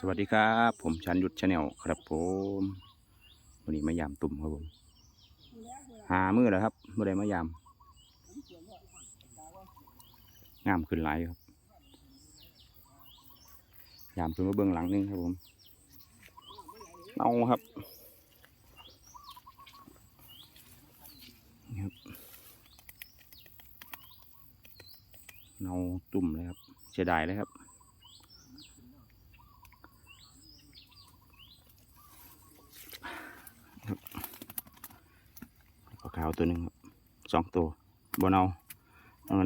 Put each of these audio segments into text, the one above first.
สวัสดีครับ ผมชันยุทธชาแนลครับผมวันนี้มายามตุ่มครับผม หามือแล้วครับเมื่อไรมายามงามขึ้นหลายครับ ยามขึ้นมาเบื้องหลังนึงครับผมเอาครับนี่ครับเนาตุ่มเลยครับเสียดายเลยครับ ปลา ขาวตัวหนึ่งครับสองตัวบนเอา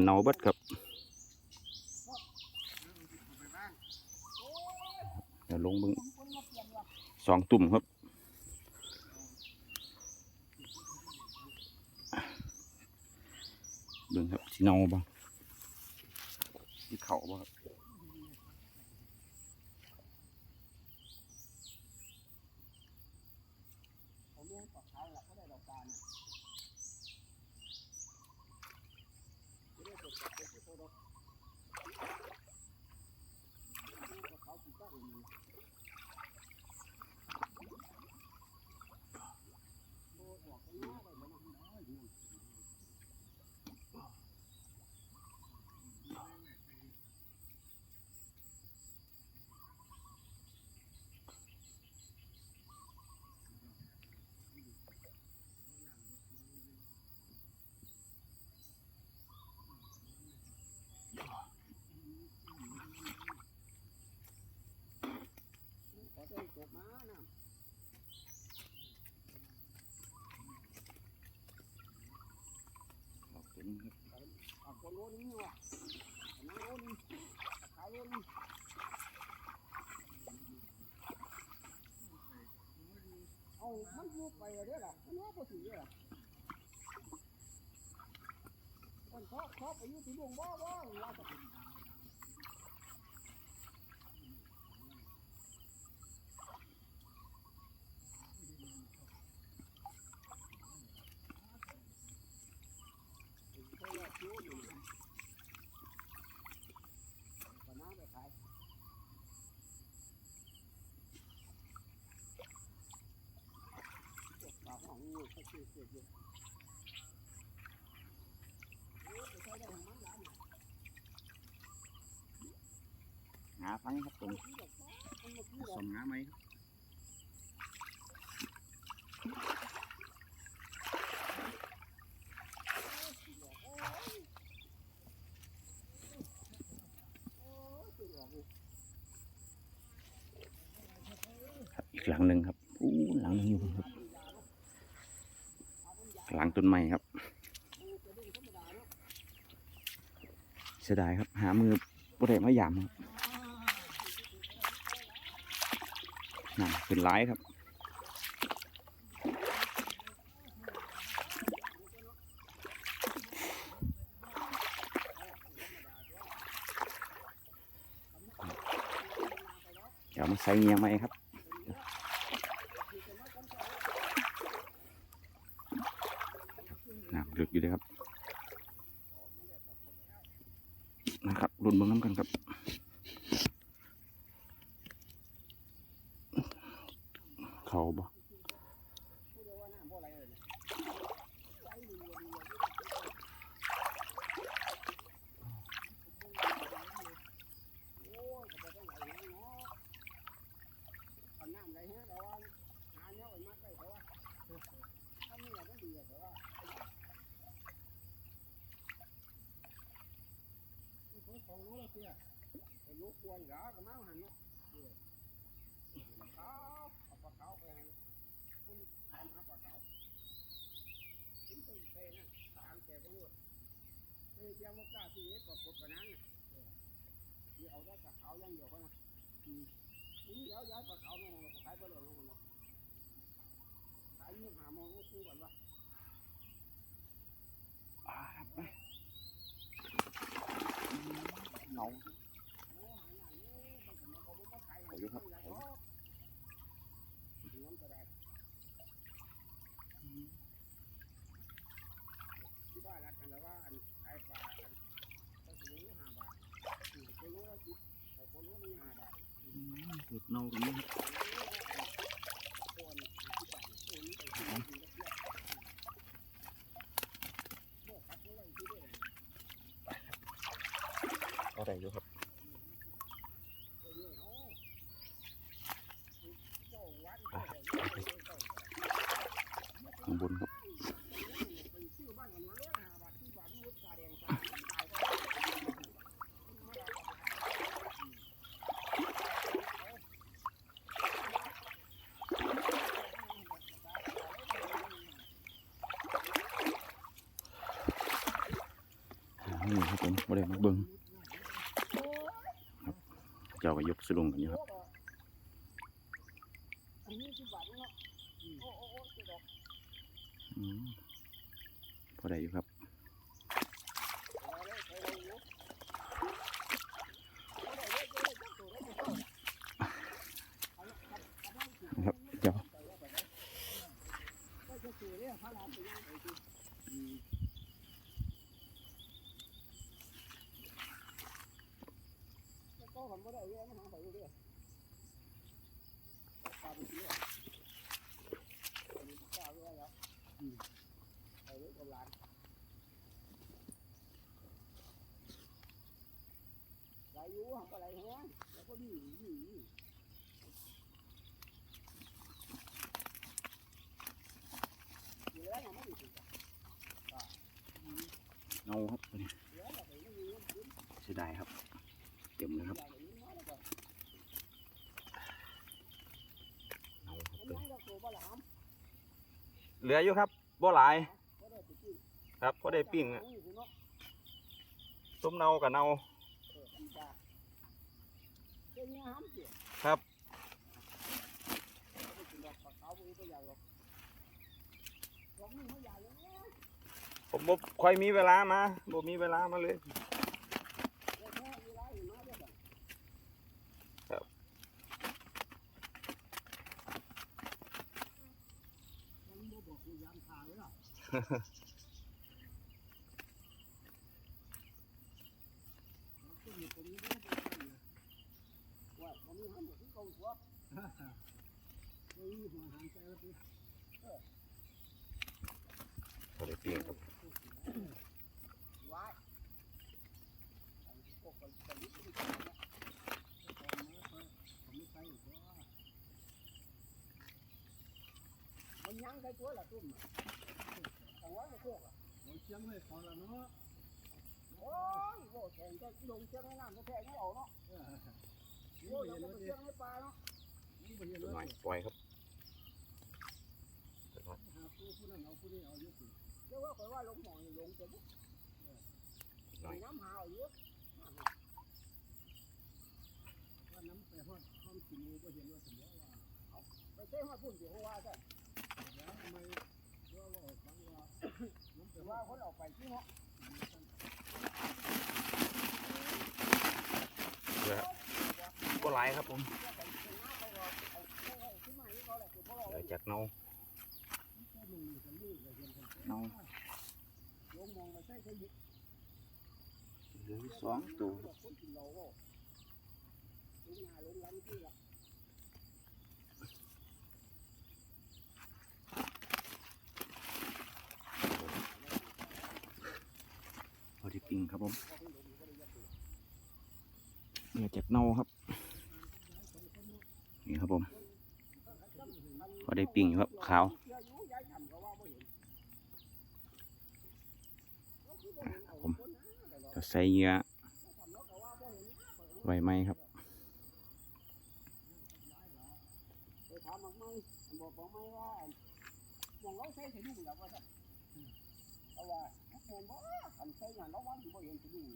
เนาบิดครับเดี๋ยวลงบึงสองตุ่มครับเบิ่งครับสีเนาบ้างสีเขาบ้าง ครับออกตัวหนึ่งครับเอามันยุบไปเลยด้อล่ะมันว่าบ่ถือเลยล่ะมันชอบชอบไปอยู่ที่ดวงบ่บ่ว่าจะเป็น ปากของงูเขาเสียเสียอยู่ หาฟังครับผมสมหาไหมครับอีกหลังหนึ่งครับอู้หลังหนึ่งอยู่ครับ หลังต้นไม้ครับเสียดายครับ หามือบ่ได้มายามครับนั่นเป็นร้ายครับเดี๋ยวมาใส่เงียงไหมครับ น้ำลึกอยู่เลยครับ นะครับรุนเบิ้งน้ำกันครับเขาบ่น้ำไหลแห้งแต่ว่าหาเนี้ยไว้มัดไว้เพราะว่าถ้ามีอะไรก็ดีแต่ว่าของของ รู้แล้วเสียไอ้รู้ควรเหรอก็มาหันเนาะเขาเอาปลาเขาไปให้คุณทำหาปลาเขาทิ้งตัวเตะนะตามแกก็รู้ไม่เตรียมว่ากล้าที่ปลดปลดกันนั้นที่เอาได้ปลาเขายังอยู่เขานะนี่เดี๋ยวย้ายปลาเขามาของเราขายไปเลยของเราขายยี่ห้าโมงก็คู่กันวะอ่าครับไปเนาเอาอยู่ครับเอาอยู่ ที่บ้านรักกันแล้วว่าอันขายปลาอันก็ถือห้าบาทคนรู้แล้วจิตแต่คนรู้นี่ห้าบาท อืม เห็ดเน่ากันนะครับเอาได้อยู่ครับข้างบนครับ นี่ครับผมบริเวณเบิ่งครับเจ้าก็ยกสลุงกันอยู่ครับ อันนี้สิบบาทเนาะโอ้โอ้โอ้เจ็ดดอก อืมพอได้อยู่ครับ เอาเลยใส่ลงอยู่เอาได้เลยเอาเลยจับตัวได้ไม่ต้องเอาละครับเอามาสิ ครับเจ้า ก็จะสื่อเนี่ยพระรามไปย่างไปสิแล้ว ก็ผมก็ได้เยอะมาหาไปเรื่อยตามไปเยอันนี้ตาเยอยแล้วอืมไปเรื่อยกับหลานไหลอยู่หักอะไรแห้งแล้วก็ดีดีดีอยู่แล้วยังไม่ดีสิเงาครับตัวนี้เดี๋ยวเราไปไม่มีเงินซื้อเสียดายครับ เต็มเลยครับเงาครับมันตัวยังนี้จะโตบ่หลามเหลืออยู่ครับบ่หลายครับพอได้ปิ้งอะอะต้มเนากับเนาครับผมบ่ค่อยมีเวลามาบ่มีเวลามาเลย เดี๋ยวแค่เวลาอยู่มาเดี๋ยวก่อน ครับ มันบ่บอกกูยามขายหรอกมันก็มีตรงนี้ด้วยว่ามันมีห้ามหมดที่เขาหัวเฮ้ยหัวหางใจแล้วดิ พอได้ปิ้งครับว้ายอันกคนคนนี้ก็ไม่ใช่นะผมไม่ใช่เพราะว่ามันยังได้ตัวละตุ้ม โอ้ยเชียงให้พอแล้วเนาะโอ้ยโว้แข่งก็ลงเชียงให้น้ำก็แข่งให้ออกเนาะเออโว้ยังก็ไปเชียงให้ปลาเนาะหนตัวเลน้อยปล่อยครับตัวน้อยหาผู้ผู้นั้นเอาผู้นี้เอาเยอะสิเรียกว่าคอยว่าลงหมองนี่ลงเต็มน้ำหาเอาเยอะว่าน้ำไปฮอดห้องกินมูบ่เห็นว่าสมมติว่าไปเช่ว่าพุ่นเดี๋ยวว่าจ้ะแล้วทำไมว่าว่า ว่าน้ำไปแต่ฮว่าอดคนออกไปที่เนาะเหลือบ่หลายครับผมไปเป็นน้าเขาก็เอาเอาขึ้นมาที่เขาแหละคือเขารอเหลือจากเนาแค่หนึ่งกันลูกก็เห็นกันเนาลงมองไปใช่เขาหยิบเหลืออยู่สองตัว คนกินเราก็ลงงาลงรันที่ละ พอได้ปิ้ง ครับผมเหลือจากเนาครับ นี่ครับผมพอได้ปิ้งอยู่ครับขาวเชื่ออยู่ยายทำก็ว่าไม่เห็นผมจะใส่เยื่อไม่เห็นไว้ไหมครับไปถามมักไม่บอกบอกไม่ว่าหมองเราใช้สะดุ้งแล้วว่าจ้ะเอาว่า ม่นบ่ทำใช้งานเราว่าอยู่บ่เห็นสะดุ้ง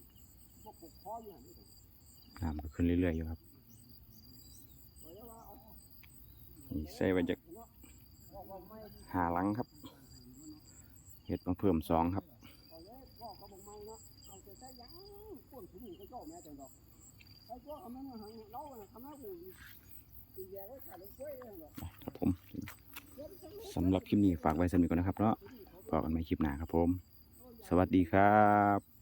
บ่ปกคออยู่หั่นนี่น้ำก็ขึ้นเรื่อยๆอยู่ครับนี่ใส่ไว้จากเนาะหาหลังครับ เห็ดมาเพิ่มสองครับางเจ้าแม่จังดอมันมาหังเราน่ะทำให้กูอีแย่ไว้ขาดลงครับผมสำหรับคลิปนี้ฝากไว้สำหรับก่อนนะครับเนาะพบกันใหม่คลิปหน้าครับผม สวัสดีครับ